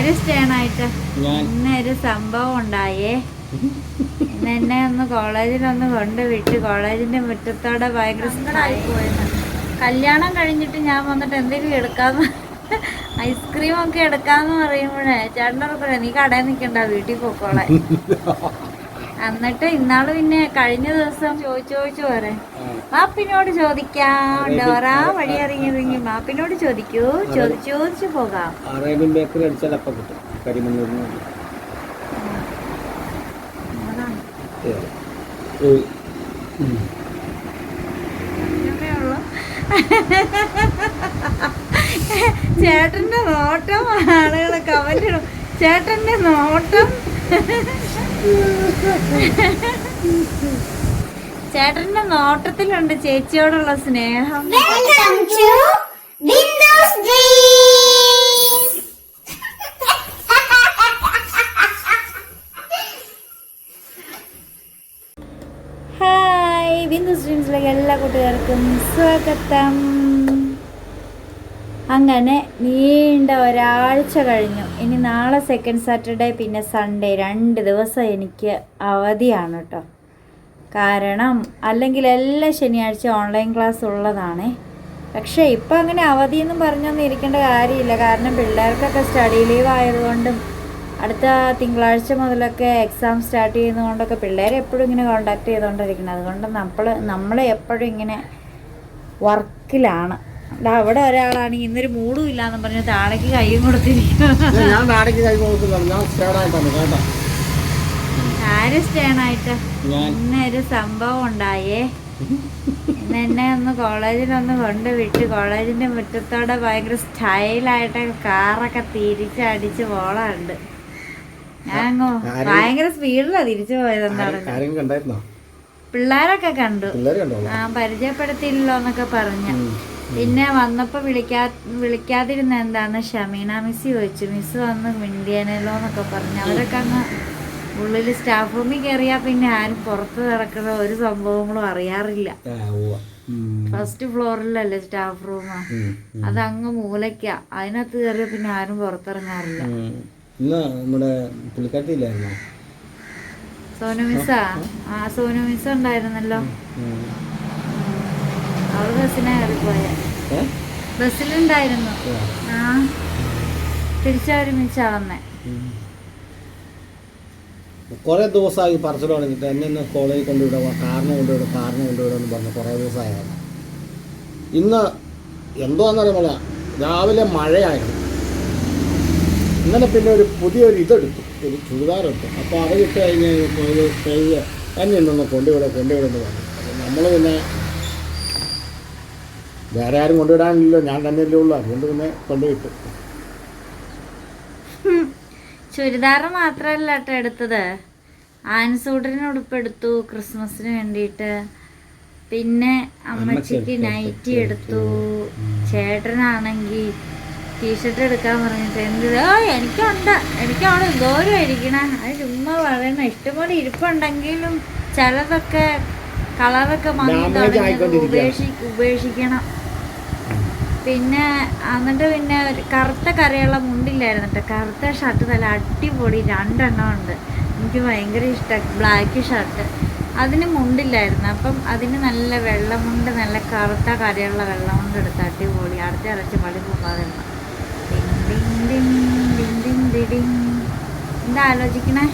ആര് സ്റ്റേണായിട്ട് ഞാൻ ഇന്ന് ഒരു സംഭവം ഉണ്ടായേ. എന്നെ ഒന്ന് കോളേജിലൊന്ന് കൊണ്ട് വിട്ട് കോളേജിന്റെ മുറ്റത്തോടെ ഭയങ്കര പോയെന്ന്. കല്യാണം കഴിഞ്ഞിട്ട് ഞാൻ വന്നിട്ട് എന്തെങ്കിലും എടുക്കാന്ന് ഐസ്ക്രീം ഒക്കെ എടുക്കാന്ന് പറയുമ്പോഴേ ചേട്ടൻ പറയാ നീ കടയിൽ നിൽക്കണ്ട വീട്ടിൽ പോക്കോളെ എന്നിട്ട് ഇന്നാൾ പിന്നെ കഴിഞ്ഞ ദിവസം ചോദിച്ചു ചോദിച്ചു പോരെ മാപ്പിനോട് ചോദിക്കാം ഡോറ വഴി ഇറങ്ങി മാപ്പിനോട് ചോദിക്കൂ ചോദിച്ചു ചോദിച്ചു പോകാം. അറേബ്യൻ ബേക്കറി അടിച്ചാൽ അപ്പം കിട്ടും കരിമണ്ണൂരിന്. ചേട്ടന്റെ നോട്ടം ആളുകളെ കമന്റ് ചേട്ടന്റെ നോട്ടം. ചേട്ടന്റെ നോട്ടത്തിലുണ്ട് ചേച്ചിയോടുള്ള സ്നേഹം. ഹായ് ബിന്ദു സ്ട്രീംസിലേക്ക് എല്ലാ കൂട്ടുകാർക്കും സ്വാഗതം അങ്ങനെ നീണ്ട ഒരാഴ്ച കഴിഞ്ഞു. ഇനി നാളെ സെക്കൻഡ് സാറ്റർഡേ പിന്നെ സൺഡേ രണ്ട് ദിവസം എനിക്ക് അവധിയാണ് കേട്ടോ കാരണം അല്ലെങ്കിൽ എല്ലാ ശനിയാഴ്ച ഓൺലൈൻ ക്ലാസ് ഉള്ളതാണേ. പക്ഷേ ഇപ്പം അങ്ങനെ അവധിയെന്നും പറഞ്ഞൊന്നും ഇരിക്കേണ്ട കാര്യമില്ല. കാരണം പിള്ളേർക്കൊക്കെ സ്റ്റഡി ലീവ് ആയതുകൊണ്ടും അടുത്ത തിങ്കളാഴ്ച മുതലൊക്കെ എക്സാം സ്റ്റാർട്ട് ചെയ്യുന്നതുകൊണ്ടൊക്കെ പിള്ളേരെ എപ്പോഴും ഇങ്ങനെ കോണ്ടാക്ട് ചെയ്തുകൊണ്ടിരിക്കണം അതുകൊണ്ട് നമ്മൾ നമ്മളെ എപ്പോഴും ഇങ്ങനെ വർക്കിലാണ് ദാ അവിടെ ഒരാളാണെങ്കിൽ ഇന്നൊരു മൂടും ഇല്ലാന്ന് പറഞ്ഞ് താഴേക്ക് കൈയും കൊടുത്തിരിക്കും ഞാൻ കൈ കൊടുക്കുന്നതാണ് ഞാൻ സ്റ്റേഡായിട്ടാണ് കേട്ടോ. ആര് സ്റ്റേണായിട്ട് ഞാൻ. ഇന്ന് ഒരു സംഭവം ഉണ്ടായേ. ഇന്ന് എന്നെ ഒന്ന് കോളേജിലൊന്ന് കൊണ്ടുവിട്ട് കോളേജിന്റെ മുറ്റത്തോടെ ഭയങ്കര സ്റ്റൈലായിട്ട് കാറൊക്കെ തിരിച്ചടിച്ച് പോളുണ്ട് ആര്? ഭയങ്കര സ്പീഡിലാ തിരിച്ചു പോയത് എന്താണ് ആരെ- ആരെങ്കിലും കണ്ടായിരുന്നോ? പിള്ളേരൊക്കെ കണ്ടു. ആ പരിചയപ്പെടുത്തിയില്ലല്ലോ എന്നൊക്കെ പറഞ്ഞ്. പിന്നെ വന്നപ്പോ വിളിക്കാ വിളിക്കാതിരുന്ന എന്താണ്? ഷമീന മിസ് ചോദിച്ചു. മിസ് വന്ന് മിണ്ടിയാനല്ലോ എന്നൊക്കെ പറഞ്ഞു. അവരൊക്കെ അങ്ങ് ഉള്ളിൽ സ്റ്റാഫ് റൂമിൽ കയറിയാ പിന്നെ ആരും പുറത്ത് നടക്കുന്ന ഒരു സംഭവങ്ങളും അറിയാറില്ല. ഫസ്റ്റ് ഫ്ലോറിലല്ലേ സ്റ്റാഫ് റൂം അങ്ങ് മൂലയ്ക്ക. അതിനകത്ത് കയറിയ പിന്നെ ആരും പുറത്തിറങ്ങാറില്ല. നമ്മുടെ സോനു മിസ്സാ? ആ? സോനു മിസ് ഉണ്ടായിരുന്നല്ലോ. അവൾ ബസ്സിനെ കയറിപ്പോയ ഏ? ബസ്സിലുണ്ടായിരുന്നു. ആ. തിരിച്ചൊരുമിച്ചാ വന്നേ. കുറേ ദിവസമായി പറച്ചിൽ തുടങ്ങിയിട്ട് എന്നെ ഒന്ന് കോളേജിൽ കൊണ്ടുവിടുക കാരണം കൊണ്ടുവിടുക കാരണം കൊണ്ടുവിടുക എന്ന് പറഞ്ഞു കുറേ ദിവസമായിരുന്നു ഇന്ന് എന്തോന്നറിയുമ്പോൾ രാവിലെ മഴയായിരുന്നു. ഇന്നലെ പിന്നെ ഒരു പുതിയൊരു ഇതെടുത്തു. ഒരു ചുരിദാറെടുത്തു. അപ്പോൾ അത് ഇട്ട് കഴിഞ്ഞ് കഴുക എന്നെ ഇന്നൊന്ന് കൊണ്ടുവിടുക കൊണ്ടുവിടുന്നു പറഞ്ഞു. അപ്പോൾ നമ്മൾ പിന്നെ വേറെ ആരും കൊണ്ടുവിടാനില്ലല്ലോ ഞാൻ തന്നെയല്ലേ ഉള്ളൂ. അതുകൊണ്ട് പിന്നെ കൊണ്ടുവിട്ടു ചുരിദാർ മാത്രല്ല കേട്ടോ എടുത്തത്. ആൻസൂട്ടറിന് ഉടുപ്പെടുത്തു ക്രിസ്മസിന് വേണ്ടിയിട്ട്. പിന്നെ അമ്മച്ചിക്ക് നൈറ്റി എടുത്തു. ചേട്ടനാണെങ്കിൽ ടീഷർട്ട് എടുക്കാൻ പറഞ്ഞിട്ട് എന്ത് ഓ എനിക്കുണ്ട്. എനിക്കാണ് എന്തോരം ഇരിക്കണേ. അത് ചുമ്മാ പറയണ. ഇഷ്ടംപോലെ ഇരിപ്പുണ്ടെങ്കിലും ചിലതൊക്കെ കളറൊക്കെ മാറി ഉപേക്ഷി ഉപേക്ഷിക്കണം. പിന്നെ എന്നിട്ട് പിന്നെ ഒരു കറുത്ത കരയുള്ള മുണ്ടില്ലായിരുന്നു കേട്ടോ കറുത്ത ഷർട്ട് നല്ല അടിപൊളി രണ്ടെണ്ണം ഉണ്ട് എനിക്ക് ഭയങ്കര ഇഷ്ടമാണ് ബ്ലാക്ക് ഷർട്ട് അതിന് മുണ്ടില്ലായിരുന്നു. അപ്പം അതിന് നല്ല വെള്ളമുണ്ട് നല്ല കറുത്ത കരയുള്ള വെള്ളമുണ്ട് എടുത്ത് അടിപൊളി. അടുത്ത ഇറച്ചി പള്ളി പോകാതെ. എന്താ ആലോചിക്കണേ?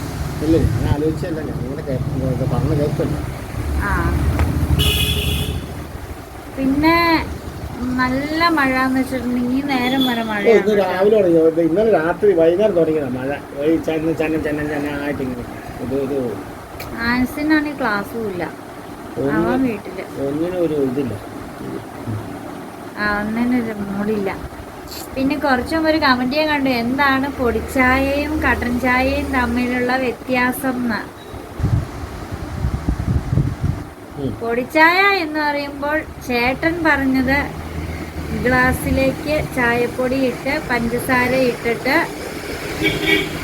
പിന്നെ നല്ല മഴ എന്ന് വെച്ചിട്ടുണ്ടെങ്കിൽ നേരം വരെ മഴ ഇന്ന് രാവിലെ തുടങ്ങി. ഇന്നലെ രാത്രി വൈകുന്നേരം തുടങ്ങിയതാ മഴ. ചന്ന ചന്ന ചന്ന ചന്ന ആയിട്ട് ഇങ്ങനെ ഇത് ഇത് ആൻസിനാണെങ്കിൽ ക്ലാസ്സും ഇല്ല. അവൻ വീട്ടിൽ. ഒന്നിനും ഒരു ഇതില്ല. ഒന്നിനൊരു മൂടില്ല. പിന്നെ കുറച്ചും ഒരു കമന്റ് ഞാൻ കണ്ടു. എന്താണ് പൊടിച്ചായയും കട്ടൻ ചായയും തമ്മിലുള്ള വ്യത്യാസം എന്ന് പൊടിച്ചായ എന്ന് പറയുമ്പോൾ ചേട്ടൻ പറഞ്ഞത് ഗ്ലാസ്സിലേക്ക് ചായപ്പൊടി ഇട്ട് പഞ്ചസാര ഇട്ടിട്ട്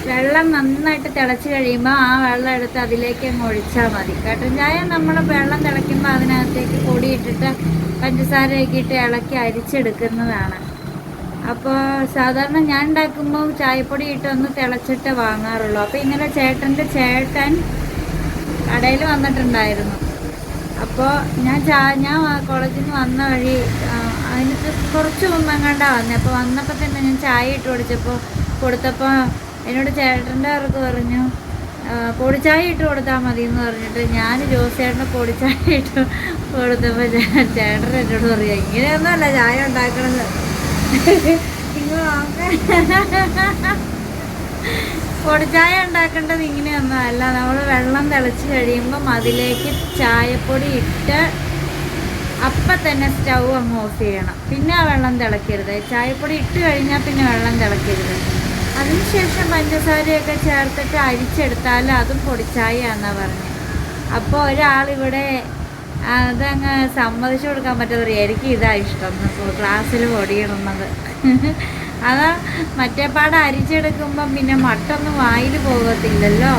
വെള്ളം നന്നായിട്ട് തിളച്ച് കഴിയുമ്പോൾ ആ വെള്ളം എടുത്ത് അതിലേക്ക് അങ്ങ് ഒഴിച്ചാൽ മതി. കട്ടൻ ചായ നമ്മൾ വെള്ളം തിളയ്ക്കുമ്പോൾ അതിനകത്തേക്ക് പൊടി ഇട്ടിട്ട് പഞ്ചസാരയൊക്കെ ഇട്ട് ഇളക്കി അരിച്ചെടുക്കുന്നതാണ്. അപ്പോൾ സാധാരണ ഞാൻ ഉണ്ടാക്കുമ്പോൾ ചായപ്പൊടി ഇട്ടൊന്ന് തിളച്ചിട്ട് വാങ്ങാറുള്ളൂ. അപ്പോൾ ഇങ്ങനെ ചേട്ടന്റെ ചേട്ടൻ കടയിൽ വന്നിട്ടുണ്ടായിരുന്നു. അപ്പോൾ ഞാൻ ചാ ഞാൻ കോളേജിൽ നിന്ന് വന്ന വഴി അതിനകത്ത് കുറച്ച് മുമ്പെങ്ങാണ്ടാ വന്നത് അപ്പോൾ വന്നപ്പോൾ തന്നെ ഞാൻ ചായ ഇട്ട് കുടിച്ചപ്പോൾ കൊടുത്തപ്പോൾ എന്നോട് ചേട്ടന്റെ അവർക്ക് പറഞ്ഞു പൊടിച്ചായ ഇട്ട് കൊടുത്താൽ മതി എന്ന് പറഞ്ഞിട്ട് ഞാൻ ജോസേട്ടന് പൊടിച്ചായ ഇട്ട് കൊടുത്തപ്പോൾ ചേട്ടൻ എന്നോട് പറയാം ഇങ്ങനെയൊന്നുമല്ല ചായ ഉണ്ടാക്കണത്. നിങ്ങൾ പൊടിച്ചായ ഉണ്ടാക്കേണ്ടത് ഇങ്ങനെയൊന്നും അല്ല. നമ്മൾ വെള്ളം തിളച്ച് കഴിയുമ്പം അതിലേക്ക് ചായപ്പൊടി ഇട്ട് അപ്പം തന്നെ സ്റ്റൗ അങ്ങ് ഓഫ് ചെയ്യണം. പിന്നെ ആ വെള്ളം തിളക്കരുത്. ചായപ്പൊടി ഇട്ട് കഴിഞ്ഞാൽ പിന്നെ വെള്ളം തിളക്കരുത്. അതിനുശേഷം പഞ്ചസാരയൊക്കെ ചേർത്തിട്ട് അരിച്ചെടുത്താൽ അതും പൊടിച്ചായ എന്നാണ് പറഞ്ഞത് അപ്പോൾ ഒരാളിവിടെ അതങ്ങ് സമ്മതിച്ചു കൊടുക്കാൻ പറ്റാതെ എനിക്ക് ഇതാ ഇഷ്ടം. ക്ലാസ്സിൽ പൊടിയിടുന്നത്. അതാ മറ്റേ പാട് അരിച്ചെടുക്കുമ്പം പിന്നെ മട്ടൊന്നും വായിൽ പോകത്തില്ലല്ലോ?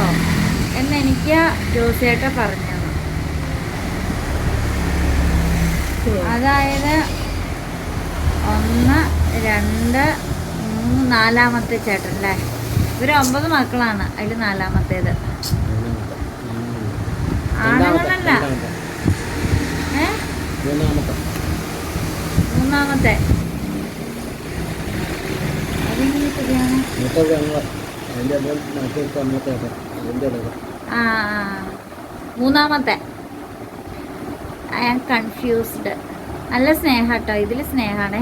എന്നെനിക്ക് ജോസിയേട്ട പറഞ്ഞത് അതായത് ഒന്ന് രണ്ട് മൂന്ന് നാലാമത്തെ ചേട്ടൻ അല്ലേ ഇവർ ഒമ്പത് മക്കളാണ് അതിൽ നാലാമത്തേത്. ആണുങ്ങളല്ല. മൂന്നാമത്തെ. മൂന്നാമത്തെ. ഐ ആം കൺഫ്യൂസ്ഡ് നല്ല സ്നേഹം കേട്ടോ ഇതിൽ സ്നേഹാണേ.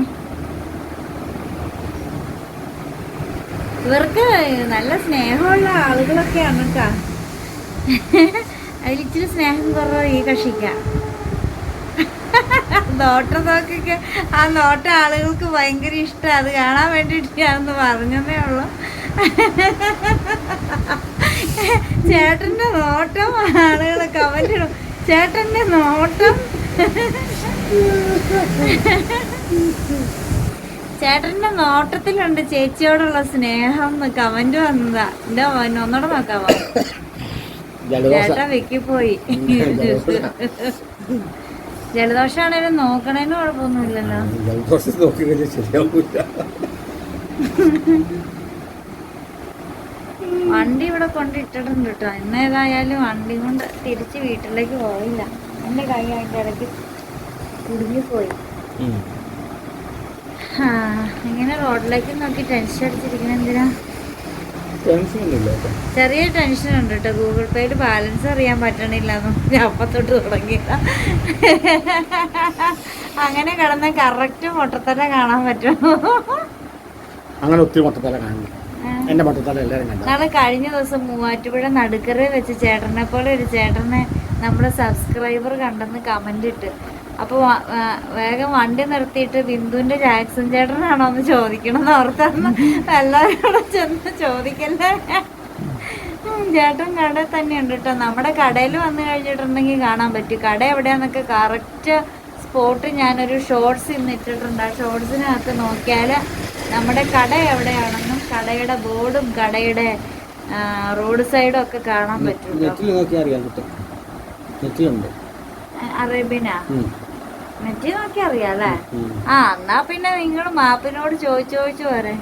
ഇവർക്ക് നല്ല സ്നേഹമുള്ള ആളുകളൊക്കെയാണ് കേട്ടോ അതിലിച്ചിരി സ്നേഹം കുറവ് ഈ കക്ഷിക്ക. നോട്ടം നോക്കൊക്കെ. ആ നോട്ടം ആളുകൾക്ക് ഭയങ്കര ഇഷ്ടം. അത് കാണാൻ വേണ്ടിയിട്ട് ഞാനൊന്ന് പറഞ്ഞതേ ഉള്ളൂ. ചേട്ടന്റെ നോട്ടം ആളുകൾ കമന്റ് ചേട്ടന്റെ നോട്ടം ചേട്ടന്റെ നോട്ടത്തിലുണ്ട് ചേച്ചിയോടുള്ള സ്നേഹം കമന്റ് വന്നതാ. എന്റെ ഒന്നോടെ നോക്കാമോ ചേട്ടാ വെക്കി പോയി. ജലദോഷാണേലും നോക്കണേന് കുഴപ്പമൊന്നുമില്ലല്ലോ. ജലദോഷം നോക്കി കഴിഞ്ഞാൽ വണ്ടി ഇവിടെ കൊണ്ടിട്ടിട്ടുണ്ട് കേട്ടോ എന്നേതായാലും വണ്ടി കൊണ്ട് തിരിച്ച് വീട്ടിലേക്ക് പോയില്ല എന്റെ കൈ അതിന്റെ ഇടയ്ക്ക് കുടുങ്ങിപ്പോയി ഇങ്ങനെ റോഡിലേക്ക് നോക്കി ടെൻഷൻ അടിച്ചിരിക്കുന്ന എന്തിനാ? ചെറിയ ടെൻഷൻ ഉണ്ട് കേട്ടോ. ഗൂഗിൾ പേയിൽ ബാലൻസ് അറിയാൻ പറ്റണില്ല. ഞാൻ അപ്പത്തൊട്ട് തുടങ്ങിയില്ല. അങ്ങനെ കിടന്ന കറക്റ്റ് മുട്ടത്തല കാണാൻ പറ്റും അങ്ങനെ ഒത്തിരി മുട്ടത്തല കാണുന്നു എന്റെ മൊത്തത്തല എല്ലാവരും കഴിഞ്ഞ ദിവസം മൂവാറ്റുപുഴ നടുക്കറ വെച്ച് ചേട്ടനെ പോലെ ഒരു ചേട്ടനെ നമ്മുടെ സബ്സ്ക്രൈബർ കണ്ടെന്ന് കമന്റ് ഇട്ട്. അപ്പോൾ വേഗം വണ്ടി നിർത്തിയിട്ട് ബിന്ദുവിന്റെ ജാക്സൺ ചേട്ടനാണോ എന്ന് ചോദിക്കണം ഓർത്തന്ന് ഓർത്തെന്ന് എല്ലാവരോടും ചെന്ന് ചോദിക്കല്ലേ? ചേട്ടൻ കടയിൽ തന്നെയുണ്ട് കേട്ടോ നമ്മുടെ കടയിൽ വന്നു കഴിഞ്ഞിട്ടുണ്ടെങ്കിൽ കാണാൻ പറ്റും. കട എവിടെയാന്നൊക്കെ കറക്റ്റ് സ്പോട്ട് ഞാനൊരു ഷോർട്സ് ഇന്ന് ഇട്ടിട്ടുണ്ട് ആ ഷോർട്സിനകത്ത് നോക്കിയാൽ നമ്മുടെ കട എവിടെയാണെന്നും കടയുടെ ബോർഡും കടയുടെ റോഡ് സൈഡും ഒക്കെ കാണാൻ പറ്റും നെറ്റിലുണ്ട് അറേബ്യനാ? നെറ്റി നോക്കി അറിയാല്ലേ ആ എന്നാ പിന്നെ നിങ്ങൾ മാപ്പിനോട് ചോദിച്ചു ചോദിച്ചു പോരെ.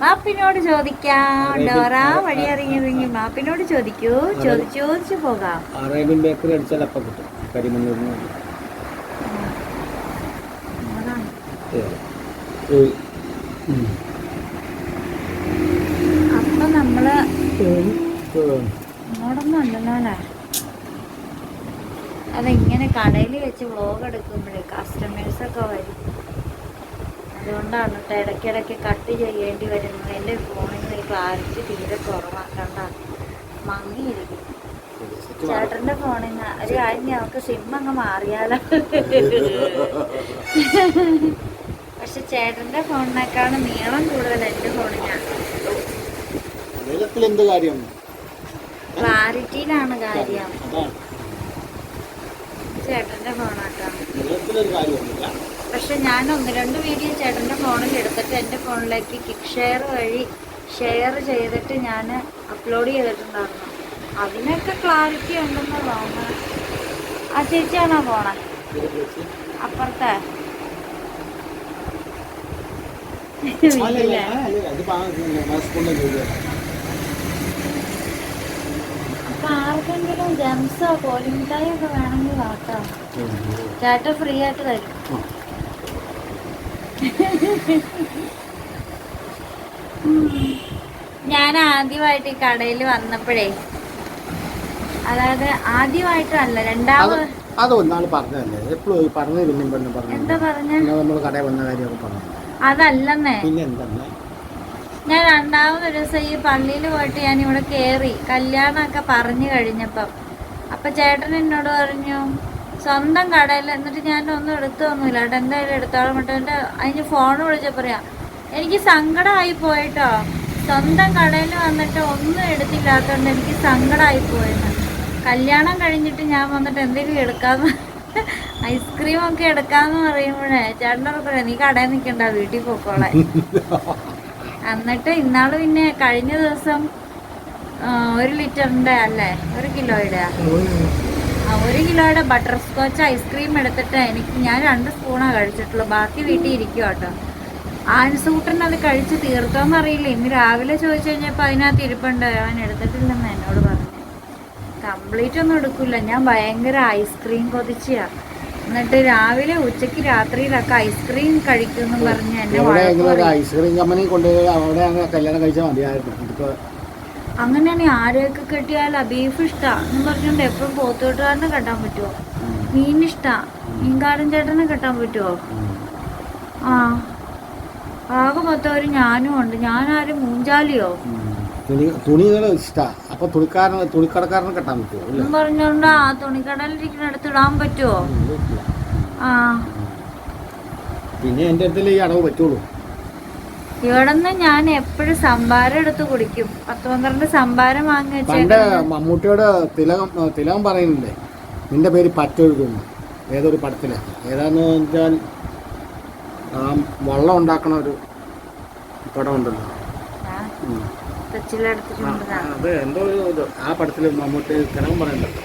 മാപ്പിനോട് ചോദിക്കാം ഡോറാ വഴി അറിഞ്ഞിരുന്നെങ്കിൽ മാപ്പിനോട് ചോദിക്കൂ. ചോദിച്ചു ചോദിച്ചു പോകാം. അറേബ്യൻ ബേക്കറി അടിച്ചാൽ അപ്പം കിട്ടും. അതാണ്. അപ്പൊ നമ്മൾ ഇങ്ങോട്ടൊന്നും അല്ലല്ലോ അല്ലേ? അതിങ്ങനെ കടയിൽ വെച്ച് വ്ളോഗ് എടുക്കുമ്പോഴേ കസ്റ്റമേഴ്സ് ഒക്കെ വരും. അതുകൊണ്ടാണ് കേട്ടോ ഇടയ്ക്കിടയ്ക്ക് കട്ട് ചെയ്യേണ്ടി വരുന്നത്. എന്റെ ഫോണിൽ ക്ലാരിറ്റി തീരെ കുറവാക്കണ്ട. മങ്ങിയിരിക്കും ചേട്ടന്റെ ഫോണിൽ നിന്ന് ഒരു കാര്യം ഞങ്ങൾക്ക് സിം അങ്ങ് മാറിയാലോ? പക്ഷെ ചേട്ടന്റെ ഫോണിനേക്കാളും നീളം കൂടുതൽ എന്റെ ഫോണിനാണ് ക്ലാരിറ്റിയിലാണ് കാര്യം? ചേട്ടന്റെ നീളത്തിലൊരു പക്ഷെ ഞാൻ ഒന്ന് രണ്ട് വീഡിയോ ചേട്ടന്റെ ഫോണിൽ എടുത്തിട്ട് എന്റെ ഫോണിലേക്ക് കിക്ക് ഷെയർ വഴി ഷെയർ ചെയ്തിട്ട് ഞാൻ അപ്ലോഡ് ചെയ്തിട്ടുണ്ടായിരുന്നു. അതിനൊക്കെ ക്ലാരിറ്റി ഉണ്ടെന്ന് തോന്നുന്നു. ആ ചേച്ചിയാണോ പോണേ? അപ്പുറത്തെ. വീട്ടിലെ അല്ല, അല്ല, ഇതിപ്പോ ആ സ്കൂളിലെ ജോലിയാണ്. അപ്പൊ ആർക്കെങ്കിലും ജംസോ കോലിമിഠായി ഒക്കെ വേണമെങ്കിൽ വാട്ടോ ചേട്ടൻ ഫ്രീ ആയിട്ട് തരും. ഞാൻ ആദ്യമായിട്ട് ഈ കടയിൽ വന്നപ്പോഴേ അതായത് ആദ്യമായിട്ടല്ല രണ്ടാമത് അത് ഒന്നാൾ പറഞ്ഞതല്ലേ? എപ്പോഴും ഈ പറഞ്ഞു പിന്നെയും പെണ്ണും പറഞ്ഞു എന്താ പറഞ്ഞു? നമ്മൾ കടയിൽ വന്ന കാര്യമൊക്കെ പറഞ്ഞു. അതല്ലെന്നേ. പിന്നെ എന്താണ് ഞാൻ രണ്ടാമതൊരു ദിവസം ഈ പള്ളിയിൽ പോയിട്ട് ഞാൻ ഇവിടെ കയറി കല്യാണമൊക്കെ പറഞ്ഞു കഴിഞ്ഞപ്പം. അപ്പം ചേട്ടൻ എന്നോട് പറഞ്ഞു സ്വന്തം കടയിൽ എന്നിട്ട് ഞാൻ ഒന്നും എടുത്തൊന്നുമില്ല. കേട്ടോ എന്തായാലും എടുത്തോളം കേട്ടോ എന്റെ അതിന് ഫോൺ വിളിച്ചാൽ പറയാം. എനിക്ക് സങ്കടമായി പോയിട്ടോ. സ്വന്തം കടയിൽ വന്നിട്ട് ഒന്നും എടുത്തില്ലാത്തതുകൊണ്ട് എനിക്ക് സങ്കടമായി പോയെന്ന്. കല്യാണം കഴിഞ്ഞിട്ട് ഞാൻ വന്നിട്ട് എന്തെങ്കിലും എടുക്കാമെന്ന് ഐസ്ക്രീമൊക്കെ എടുക്കാമെന്ന് പറയുമ്പോഴേ ചേട്ടന്റെ പറയാം നീ കടയിൽ നിൽക്കണ്ട വീട്ടിൽ പോക്കോളെ എന്നിട്ട് ഇന്നാൾ പിന്നെ കഴിഞ്ഞ ദിവസം ഒരു ലിറ്ററിന്റെ അല്ലേ ഒരു കിലോയുടെ? ഒരു കിലോയുടെ ബട്ടർ സ്കോച്ച് ഐസ്ക്രീം എടുത്തിട്ട് എനിക്ക് ഞാൻ രണ്ട് സ്പൂണാണ് കഴിച്ചിട്ടുള്ളൂ. ബാക്കി വീട്ടിൽ ഇരിക്കും കേട്ടോ. ആൻസൂട്ടൻ അത് കഴിച്ച് തീർത്തോന്ന് അറിയില്ല. ഇന്ന് രാവിലെ ചോദിച്ചു കഴിഞ്ഞപ്പോൾ അതിനകത്ത് ഇരിപ്പുണ്ട്. അവൻ എടുത്തിട്ടില്ലെന്ന് എന്നോട് പറഞ്ഞു. കംപ്ലീറ്റ് ഒന്നും എടുക്കില്ല ഞാൻ ഭയങ്കര ഐസ്ക്രീം കൊതിച്ചാ എന്നിട്ട് രാവിലെ ഉച്ചയ്ക്ക് രാത്രിയിലൊക്കെ ഐസ്ക്രീം കഴിക്കും പറഞ്ഞ് എന്നെ ഐസ്ക്രീം കമ്പനി കൊണ്ടുപോയി അവിടെ കല്യാണം കഴിച്ചാൽ മതിയായിരുന്നു. അങ്ങനെയാണ് ആരെയൊക്കെ കെട്ടിയാലാ ബീഫ് ഇഷ്ടം പറഞ്ഞോണ്ട് പറഞ്ഞുകൊണ്ട് എപ്പോഴും പോത്തോട്ടുകാരനെ കെട്ടാൻ പറ്റുമോ മീൻ ഇഷ്ടാ. മീൻകാരൻ ചേട്ടനെ കെട്ടാൻ പറ്റുമോ ആ. ആകെ മൊത്തം ഒരു ഞാനും ഉണ്ട്. ഞാനാരും മൂഞ്ചാലിയോ? തുണി തുണികൾ ഇഷ്ടാ. അപ്പൊ തുണിക്കാരൻ തുണിക്കടക്കാരനെ കെട്ടാൻ പറ്റുമോ പറഞ്ഞോണ്ടാ തുണിക്കടലിരിക്കുന്നിടത്ത് ഇടാൻ പറ്റുമോ ആ. പിന്നെ എന്റെ അടുത്തല്ലേ ഈ അടവ് പറ്റുള്ളൂ. ഇവിടുന്ന് ഞാൻ എപ്പോഴും സംഭാരം എടുത്ത് കുടിക്കും. പത്ത് പന്ത്രണ്ട് സംഭാരം വാങ്ങി പണ്ട് മമ്മൂട്ടിയോട് തിലകം തിലകം പറയുന്നില്ലേ? നിന്റെ പേര് പറ്റൊഴുകുന്നു. ഏതൊരു പടത്തിൽ? ഏതാന്ന് വെച്ചാൽ വള്ളം ഉണ്ടാക്കണ ഒരു പടം ഉണ്ടല്ലോ അത് എന്തോ ഒരു ആ പടത്തിൽ മമ്മൂട്ടി തിലകം പറയണ്ടല്ലോ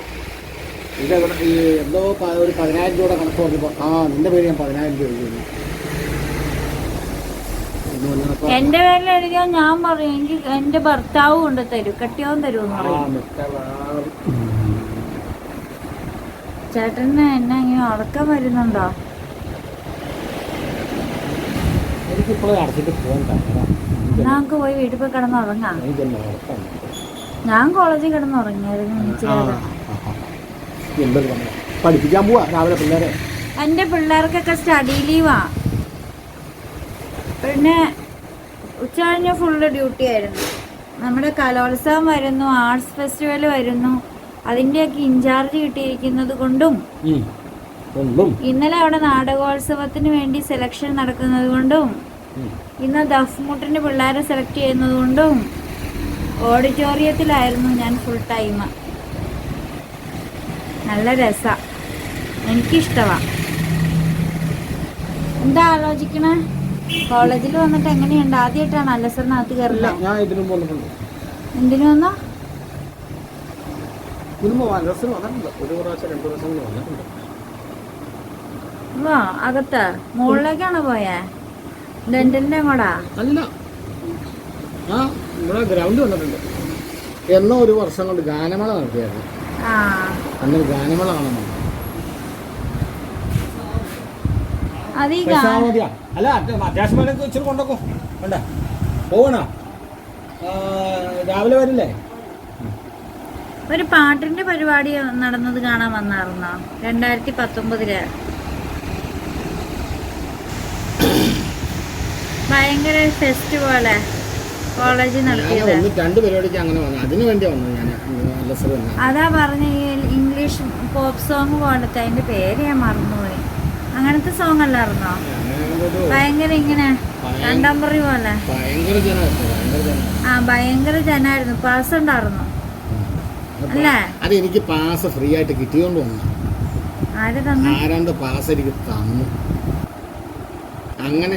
ഇത് ഈ എന്തോ ഒരു പതിനായിരം രൂപയുടെ കണക്ക് പറഞ്ഞപ്പോൾ ആ നിന്റെ പേര് ഞാൻ പതിനായിരം രൂപ എഴുതുന്നു എന്റെ പേരിൽ എഴുതിയാൽ ഞാൻ പറയും എനിക്ക് എന്റെ ഭർത്താവ് കൊണ്ട് തരും കെട്ടിയോ തരും ചേട്ടന് എന്നെ ഇങ്ങനെ ഉറക്കം വരുന്നുണ്ടോ? എനിക്കിപ്പോഴും അടച്ചിട്ട് പോകാൻ കാരണം നമുക്ക് പോയി വീട്ടിൽ പോയി കിടന്ന് ഉറങ്ങാം ഞാൻ കോളേജിൽ കിടന്ന്. ഉറങ്ങിയായിരുന്നു പഠിപ്പിക്കാൻ പോവാ രാവിലെ പിള്ളേരെ? എന്റെ പിള്ളേർക്കൊക്കെ സ്റ്റഡി ലീവാ പിന്നെ ഉച്ച കഴിഞ്ഞ ഫുള്ള് ഡ്യൂട്ടി ആയിരുന്നു. നമ്മുടെ കലോത്സവം വരുന്നു ആർട്സ് ഫെസ്റ്റിവൽ വരുന്നു. അതിന്റെയൊക്കെ ഇൻചാർജ് കിട്ടിയിരിക്കുന്നത് കൊണ്ടും ഇന്നലെ അവിടെ നാടകോത്സവത്തിന് വേണ്ടി സെലക്ഷൻ നടക്കുന്നത് കൊണ്ടും ഇന്ന് ദഫ്മുട്ടിന് പിള്ളേരെ സെലക്ട് ചെയ്യുന്നതുകൊണ്ടും ഓഡിറ്റോറിയത്തിലായിരുന്നു ഞാൻ ഫുൾ ടൈം നല്ല രസ. എനിക്കിഷ്ടമാണ് എന്താ ആലോചിക്കണേ? കോളേജിൽ വന്നിട്ട് എങ്ങനെയുണ്ട്? ആദ്യമായിട്ടാണ് അലസറിനകത്ത് കയറില്ല ഞാൻ ഇതിനും വന്നിട്ടുണ്ട് എന്തിനു വന്നോ? അകത്ത്? മുകളിലേക്കാണോ പോയേ? ഡെന്റലിന്റെ കൂടാ അല്ല. ആ ഇവിടെ ഗ്രൗണ്ട് വന്നിട്ടുണ്ട്. എന്നോ ഒരു വർഷം കൊണ്ട് ഗാനമേള നടത്തിയായിരുന്നു. ആ. അന്ന് ഗാനമേള കാണുന്നു? അല്ല അത്യാവശ്യം വേണമെങ്കിൽ ഇച്ചിരി കൊണ്ടോക്കോ വേണ്ട. പോവണോ? രാവിലെ വരില്ലേ? ഒരു പാട്ടിന്റെ പരിപാടി നടന്നത് കാണാൻ വന്നായിരുന്നോ? രണ്ടായിരത്തി പത്തൊമ്പതിൽ. ഭയങ്കര ഫെസ്റ്റ് പോലെ കോളേജിൽ നടത്തിയത്. രണ്ട് പരിപാടിക്ക് അങ്ങനെ വന്നു. അതിനു വേണ്ടി വന്നു ഞാൻ. അതാ പറഞ്ഞ ഈ ഇംഗ്ലീഷ് പോപ്പ് സോങ് പോലത്തെ അതിന്റെ പേര് ഞാൻ മറന്നുപോയി. അങ്ങനത്തെ സോങ് അല്ലായിരുന്നോ? ഭയങ്കര ഇങ്ങനെ കണ്ടംപററി പോലെ. ആ ഭയങ്കര ജനായിരുന്നു. പാസ് ഉണ്ടായിരുന്നു? അല്ലേ? അത് എനിക്ക് പാസ് ഫ്രീ ആയിട്ട് കിട്ടിയോണ്ട് വന്നു. ആര് തന്നു? ആരാണ്ട് പാസ് എനിക്ക് തന്നു. അങ്ങനെ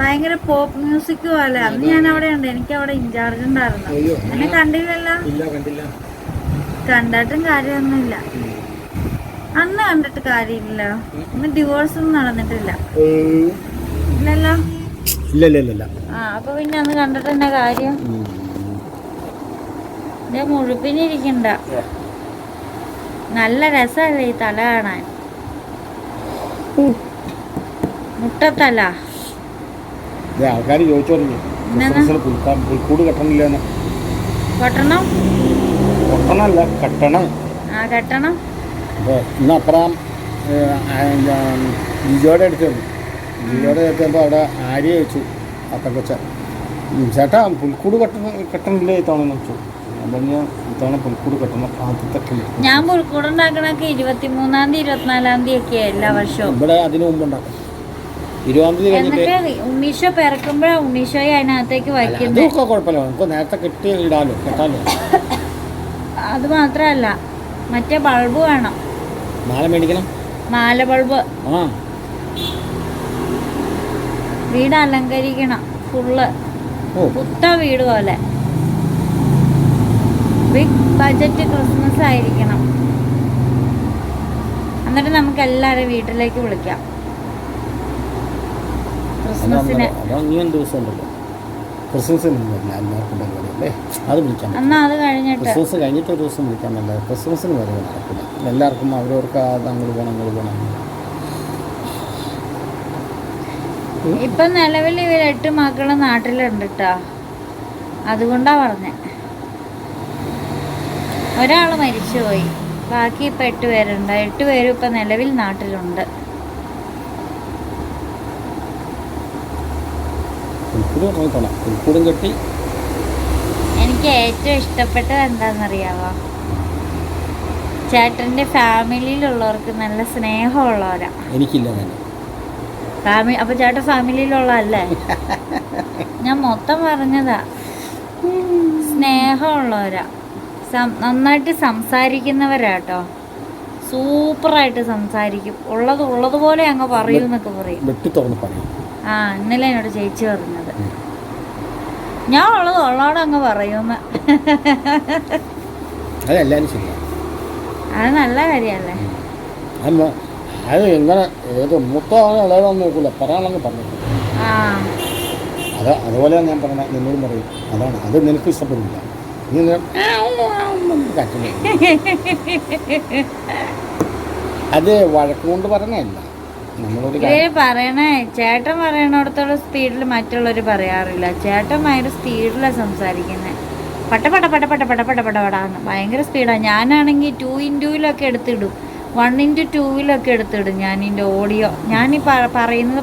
ഭയങ്കര പോപ്പ് മ്യൂസിക് പോലെ അന്ന് ഞാൻ അവിടെ ഉണ്ട് എനിക്ക് അവിടെ ഇൻചാർജ് ഉണ്ടായിരുന്നു. എന്നെ കണ്ടില്ലല്ലോ. ഇല്ല കണ്ടില്ല. കണ്ടിട്ടും കാര്യമൊന്നുമില്ല. അന്ന് കണ്ടിട്ട് കാര്യമില്ല. ഇന്ന് ഡിവോഴ്സ് ഒന്നും നടന്നിട്ടില്ല. ഇല്ലല്ലോ? ഇല്ല ആ അപ്പൊ പിന്നെ അന്ന് കണ്ടിട്ട് എന്നാ കാര്യം. ഇത് മുഴുപ്പിനിരിക്കണ്ട. നല്ല രസമല്ലേ ഈ തല കാണാൻ? മുട്ടത്തല. ആൾക്കാർ ചോദിച്ചു തുടങ്ങി എന്നാ? ക്രിസ്മസിന് പുൽക്കാ- പുൽക്കൂട് കെട്ടണില്ലെന്ന്. കെട്ടണം? കെട്ടണമല്ല കെട്ടണം. ആ കെട്ടണം. ഇന്ന് അപ്പുറം വന്നു. ജിജോയുടെ അടുത്ത് വന്നപ്പോൾ അവിടെ ആര്യ വെച്ചു അത്തക്കൊച്ച ചേട്ടാ പുൽക്കൂട് കെട്ടണം കെട്ടണില്ലേ ഇത്തവണ വെച്ചു ഞാൻ പുൽക്കൂട് ഉണ്ടാക്കണൊക്കെ ഇരുപത്തിമൂന്നാം തീയതി ഇരുപത്തിനാലാം തീയതി ഒക്കെ എല്ലാ വർഷവും. ഇവിടെ അതിനു മുമ്പ് ഉണ്ടാക്കും. ഇരുപതാം തീയതി എന്നിട്ട് ഉണ്ണീഷോ പിറക്കുമ്പോഴാ ഉണ്ണീഷോയെ അതിനകത്തേക്ക് അല്ല, വയ്ക്കുന്നത്? അതൊക്കെ കുഴപ്പമില്ല. നമുക്ക് നേരത്തെ കെട്ടി ഇടാലോ കെട്ടാലോ? അത് മാത്രമല്ല മറ്റേ ബൾബ് വേണം. മാല മേടിക്കണം? മാല ബൾബ്. ആ. വീട് അലങ്കരിക്കണം ഫുള്ള്. പുത്ത വീട് പോലെ. ബിഗ് ബജറ്റ് ക്രിസ്മസ് ആയിരിക്കണം. എന്നിട്ട് നമുക്ക് എല്ലാവരും വീട്ടിലേക്ക് വിളിക്കാം. ക്രിസ്മസിന്. അത് അങ്ങനെയും ദിവസം ഉണ്ടല്ലോ ക്രിസ്മസിന് എല്ലാവർക്കും പരിപാടി അല്ലേ? അത് കഴിഞ്ഞിട്ട്. ക്രിസ്മസ് കഴിഞ്ഞിട്ട് ഒരു ദിവസം വിളിക്കാൻ ക്രിസ്മസിന് നടക്കില്ല. എല്ലാവർക്കും അവരവർക്ക് പോകണം പോകണം ഇപ്പൊ നിലവിൽ ഇവർ എട്ട് മക്കൾ നാട്ടിലുണ്ട് കേട്ടോ അതുകൊണ്ടാ പറഞ്ഞേ. ഒരാൾ മരിച്ചുപോയി. ബാക്കി ഇപ്പൊ എട്ട് പേരുണ്ട്. എട്ട് പേരും ഇപ്പൊ നിലവിൽ നാട്ടിലുണ്ട്. പുൽക്കൂട് നോക്കണം പുൽക്കൂടും കെട്ടി. എനിക്ക് ഏറ്റവും ഇഷ്ടപ്പെട്ടത് എന്താണെന്നറിയാവോ? ചേട്ടന്റെ ഫാമിലിയിലുള്ളവർക്ക് നല്ല സ്നേഹമുള്ളവരാ. എനിക്കില്ല ഫാമിലി അപ്പൊ ചേട്ടൻ ഫാമിലിയിലുള്ളതല്ലേ? ഞാൻ മൊത്തം പറഞ്ഞതാ. സ്നേഹമുള്ളവരാ. നന്നായിട്ട് സംസാരിക്കുന്നവരാട്ടോ. സൂപ്പറായിട്ട് സംസാരിക്കും. ഉള്ളത് ഉള്ളതുപോലെ അങ്ങ് പറയൂ എന്നൊക്കെ പറയും. വെട്ടി തുറന്ന് പറയും. ആ ഇന്നലെ എന്നോട് ചേച്ചി പറഞ്ഞത്. ഞാൻ ഉള്ളത് ഉള്ളോടെ അങ്ങ് പറയുമെന്ന് അതെല്ലാവരും ശരിയാണ് അത് നല്ല കാര്യല്ലേ? അത് എങ്ങനെ ഏത് മൂത്തമാണോ ഇളയതാണെന്ന് നോക്കൂല. പറയാണെന്ന് പറഞ്ഞു ആ. അത് അതുപോലെ ഞാൻ പറഞ്ഞ നിന്നോടും പറയും. അതാണ്. അത് നിനക്ക് ഇഷ്ടപ്പെടുന്നില്ല. നീ അത് വഴക്കുകൊണ്ട് പറഞ്ഞല്ല ഇവർ പറയണേ ചേട്ടൻ പറയണോടത്തോളം സ്പീഡിൽ മറ്റുള്ളവർ പറയാറില്ല. ചേട്ടൻ ഭയങ്കര സ്പീഡിലാണ് സംസാരിക്കുന്നത് പട്ട പട്ട പട്ട പട്ട പട്ട പട്ട പട്ട പടാന്ന് ഭയങ്കര സ്പീഡാണ് ഞാനാണെങ്കിൽ ടു ഇന്റുവിലൊക്കെ എടുത്തിടും. വൺ ഇന്റു ടൂവിലൊക്കെ എടുത്തിടും ഞാൻ എന്റെ ഓഡിയോ ഞാൻ പറയുന്നത്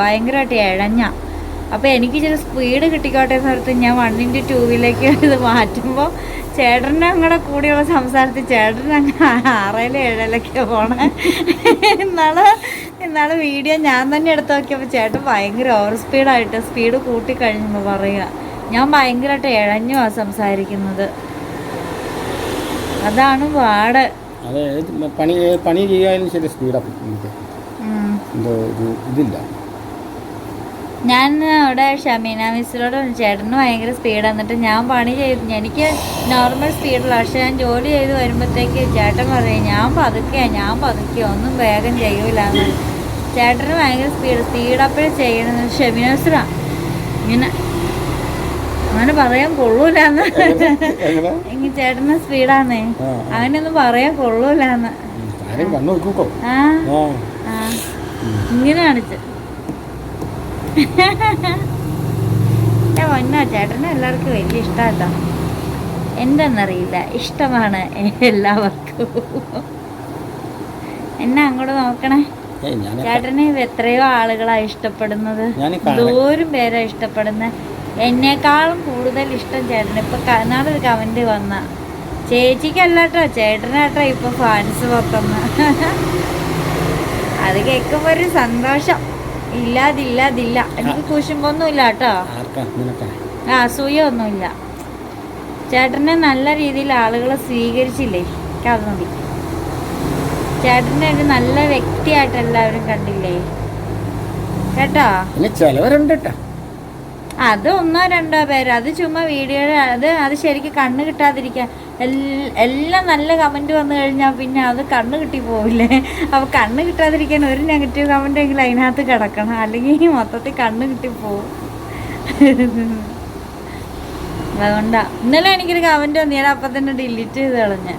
ഭയങ്കരമായിട്ട് ഇഴഞ്ഞ. അപ്പോൾ എനിക്ക് ചില സ്പീഡ് കിട്ടിക്കോട്ടെ എന്ന് ഓർത്ത് ഞാൻ വൺ ഇന്റു ടൂവിലേക്ക് ഇത് മാറ്റുമ്പോൾ ചേട്ടന്റെ അങ്ങടെ കൂടെയുള്ള സംസാരത്തിൽ ചേട്ടൻ അങ്ങ് ആറേലും ഏഴേലൊക്കെ പോണേ. ഇന്നാൾ ഇന്നാൾ വീഡിയോ ഞാൻ തന്നെ എടുത്ത് നോക്കിയപ്പോൾ ചേട്ടൻ ഭയങ്കര ഓവർ സ്പീഡായിട്ട് സ്പീഡ് കൂട്ടിക്കഴിഞ്ഞു കഴിഞ്ഞപ്പോൾ പറയുക. ഞാൻ ഭയങ്കരമായിട്ട് ഇഴഞ്ഞു ആ സംസാരിക്കുന്നത്. അതാണ് പാട്. അതെ പണി പണി ചെയ്യാനും ശരി സ്പീഡാണ്. എന്തോ ഇതില്ല. ഞാൻ അവിടെ ഷമീന മിസ്സിനോട് പറഞ്ഞു, ചേട്ടന് ഭയങ്കര സ്പീഡ് എന്നിട്ട് ഞാൻ പണി ചെയ്തു. എനിക്ക് നോർമൽ സ്പീഡുള്ള പക്ഷെ ഞാൻ ജോലി ചെയ്ത് വരുമ്പോഴത്തേക്ക് ചേട്ടൻ പറയും ഞാൻ പതുക്കെയാ ഞാൻ പതുക്കുക ഒന്നും വേഗം ചെയ്യൂല. എന്ന്." ചേട്ടന് ഭയങ്കര സ്പീഡ് സ്പീഡപ്പോഴും ചെയ്യണമെന്ന് ഷമീന മിസ്സിനാ. ഇങ്ങനെ അങ്ങനെ പറയാൻ കൊള്ളൂലെന്ന് എങ്കിൽ ചേട്ടന് സ്പീഡാന്നേ. അങ്ങനെയൊന്നും പറയാൻ കൊള്ളൂലെന്ന് ആ ഇങ്ങനെ കാണിച്ച് വന്നാ ചേട്ടനെ എല്ലാവർക്കും വലിയ ഇഷ്ടാട്ടോ എന്തെന്നറിയില്ല ഇഷ്ടമാണ് എല്ലാവർക്കും. എന്നെ അങ്ങോട്ട് നോക്കണേ? ചേട്ടനെ എത്രയോ ആളുകളാ ഇഷ്ടപ്പെടുന്നത്. ദൂരം പേരാ ഇഷ്ടപ്പെടുന്നത് എന്നെക്കാളും കൂടുതൽ ഇഷ്ടം ചേട്ടന്. ഇപ്പൊ ഒരു കമന്റ് വന്ന. ചേച്ചിക്കല്ലാട്ടോ ചേട്ടനാട്ടോ ഇപ്പൊ ഫാൻസ് മൊത്തം. അത് കേൾക്കുമ്പോ ഒരു സന്തോഷം. ഇല്ലാതില്ലാതില്ല. എനിക്ക് കുശുമ്പൊന്നും ഇല്ല കേട്ടോ ആ അസൂയൊന്നുമില്ല. ചേട്ടനെ നല്ല രീതിയിൽ ആളുകളെ സ്വീകരിച്ചില്ലേ? അത് മതി. ചേട്ടനെ ഒരു നല്ല വ്യക്തിയായിട്ട് എല്ലാവരും കണ്ടില്ലേ? കേട്ടോ? ചിലവരുണ്ട് കേട്ടോ അത് ഒന്നോ രണ്ടോ പേര്. അത് ചുമ്മാ വീഡിയോ അത് അത് ശരിക്കും കണ്ണ് കിട്ടാതിരിക്കാൻ എല്ലാം നല്ല കമന്റ് വന്നു കഴിഞ്ഞാൽ പിന്നെ അത് കണ്ണ് കിട്ടി പോവില്ലേ? അപ്പോൾ കണ്ണ് കിട്ടാതിരിക്കാൻ ഒരു നെഗറ്റീവ് കമന്റ് എങ്കിലും അതിനകത്ത് കിടക്കണം. അല്ലെങ്കിൽ മൊത്തത്തിൽ കണ്ണ് കിട്ടി പോവും. അതുകൊണ്ടാ. ഇന്നലെ എനിക്കൊരു കമന്റ് വന്നു. ഞാൻ അപ്പം തന്നെ ഡിലീറ്റ് ചെയ്ത് കളഞ്ഞ.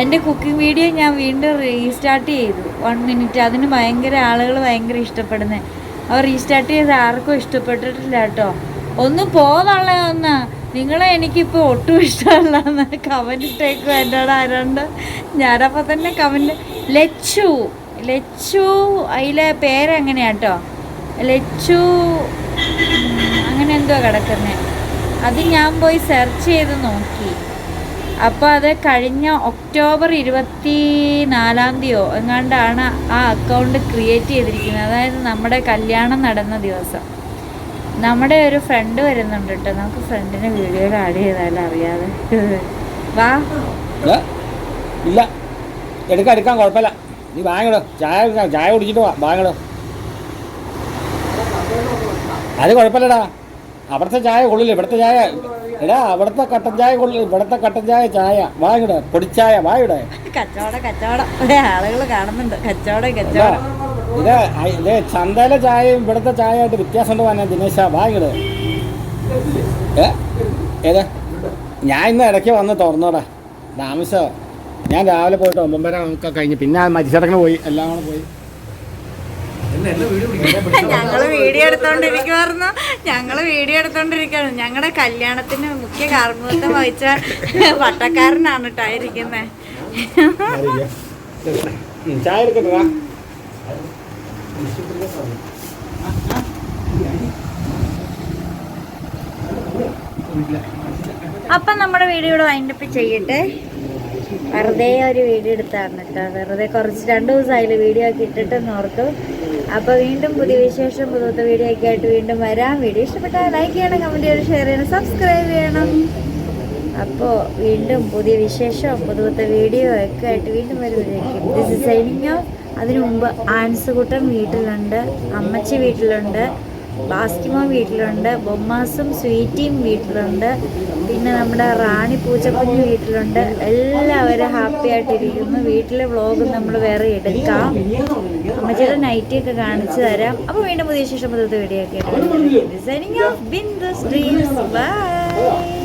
എന്റെ കുക്കിംഗ് വീഡിയോ ഞാൻ വീണ്ടും റീസ്റ്റാർട്ട് ചെയ്തു. വൺ മിനിറ്റ് അതിന് ഭയങ്കര ആളുകൾ ഭയങ്കര ഇഷ്ടപ്പെടുന്നത് അവർ റീസ്റ്റാർട്ട് ചെയ്ത് ആർക്കും ഇഷ്ടപ്പെട്ടിട്ടില്ല കേട്ടോ. ഒന്ന് പോന്നുള്ള ഒന്ന്. നിങ്ങളെ എനിക്കിപ്പോൾ ഒട്ടും ഇഷ്ടമല്ല കമന്റ് ഇട്ടേക്കും എന്നോട് ആരാണ്ട്? ഞാനപ്പോൾ തന്നെ കമന്റ് ലച്ചു ലച്ചു അതിലെ പേരെങ്ങനെയാട്ടോ ലച്ചു ഉം, അങ്ങനെ എന്തോ കിടക്കുന്നത് അത് ഞാൻ പോയി സെർച്ച് ചെയ്ത് നോക്കി. അപ്പോൾ അത് കഴിഞ്ഞ ഒക്ടോബർ ഇരുപത്തി നാലാം തീയോ എങ്ങാണ്ടാണ് ആ അക്കൗണ്ട് ക്രിയേറ്റ് ചെയ്തിരിക്കുന്നത്. അതായത് നമ്മുടെ കല്യാണം നടന്ന ദിവസം. നമ്മുടെ ഒരു ഫ്രണ്ട് വരുന്നുണ്ട് കേട്ടോ നമുക്ക് ഫ്രണ്ടിനെ വീഡിയോയിൽ ആഡ് ചെയ്താലും അറിയാതെ. വാ? ഇല്ല. എടുക്കാം എടുക്കാം കുഴപ്പമില്ല. നീ വാങ്ങിടോ ചായ ചായ കുടിച്ചിട്ട് വാ. വാങ്ങിടോ അത് കുഴപ്പമില്ലടാ. അവിടുത്തെ ചായ കൊള്ളില്ല. ഇവിടുത്തെ ചായ എടാ അവിടുത്തെ കട്ടൻ ചായ കൊള്ളില്ല ഇവിടുത്തെ കട്ടൻ ചായ ചായ. വാങ്ങിട പൊടിച്ചായ വായുടെ കച്ചവടം കച്ചവടം. ആളുകൾ കാണുന്നുണ്ട്. കച്ചവടം കച്ചവടം. ഇത് ഇത് ചന്തയിലെ ചായയും ഇവിടുത്തെ ചായയായിട്ട് വ്യത്യാസമുണ്ട് പറഞ്ഞ ദിനേശ? ഭാഗ്യത് ഏ? ഏത്? ഞാൻ ഇന്ന് ഇടയ്ക്ക് വന്ന് തുറന്നോടാ. താമസോ ഞാൻ രാവിലെ പോയിട്ട് ഒമ്പതര ഒക്കെ കഴിഞ്ഞ് പിന്നെ ആ മരിച്ചടക്കിന് പോയി എല്ലാം കൂടെ പോയി. ഞങ്ങൾ വീഡിയോ എടുത്തോണ്ടിരിക്കുവായിരുന്നു. ഞങ്ങൾ വീഡിയോ എടുത്തോണ്ടിരിക്കുന്നു ഞങ്ങളുടെ കല്യാണത്തിന് മുഖ്യ കാർമ്മികത്വം വഹിച്ച വട്ടക്കാരനാണ് കേട്ടോ ഇരിക്കുന്നത് ചായ എടുക്കട്ടാ അപ്പം നമ്മുടെ വീഡിയോ ഇവിടെ വൈൻഡപ്പ് ചെയ്യട്ടെ. വെറുതെ ഒരു വീഡിയോ എടുത്താണ് കേട്ടോ. വെറുതെ കുറച്ച് രണ്ട് ദിവസമായില്ല വീഡിയോ ഒക്കെ ഇട്ടിട്ടെന്ന് ഓർത്തു. അപ്പോൾ വീണ്ടും പുതിയ വിശേഷം പുതുത്ത വീഡിയോ ഒക്കെ ആയിട്ട് വീണ്ടും വരാം. വീഡിയോ ഇഷ്ടപ്പെട്ടാൽ ലൈക്ക് ചെയ്യണം കമന്റ് ചെയ്യണം ഷെയർ ചെയ്യണം സബ്സ്ക്രൈബ് ചെയ്യണം. അപ്പോൾ വീണ്ടും പുതിയ വിശേഷം പുതുത്ത വീഡിയോ ഒക്കെ ആയിട്ട് വീണ്ടും വരുമ്പോഴേക്കും ദിസ് സൈനിങ് ഓഫ് അതിനു മുമ്പ് ആൻസുകുട്ടൻ വീട്ടിലുണ്ട് അമ്മച്ചി വീട്ടിലുണ്ട് ബാസ്കിമോ വീട്ടിലുണ്ട് ബൊമ്മാസും സ്വീറ്റിയും വീട്ടിലുണ്ട് പിന്നെ നമ്മുടെ റാണി പൂച്ചക്കുഞ്ഞ് വീട്ടിലുണ്ട്. എല്ലാവരും ഹാപ്പി ആയിട്ടിരിക്കുന്നു. വീട്ടിലെ വ്ളോഗ് നമ്മൾ വേറെ എടുക്കാം. അമ്മച്ചിയുടെ നൈറ്റി ഒക്കെ കാണിച്ചു തരാം. അപ്പോൾ വീണ്ടും പുതിയ ശേഷം പുതിയ വീഡിയോ ഒക്കെ ഡിസൈനിങ് സൈനിങ് ബിൻ ദ സ്ട്രീംസ് ബൈ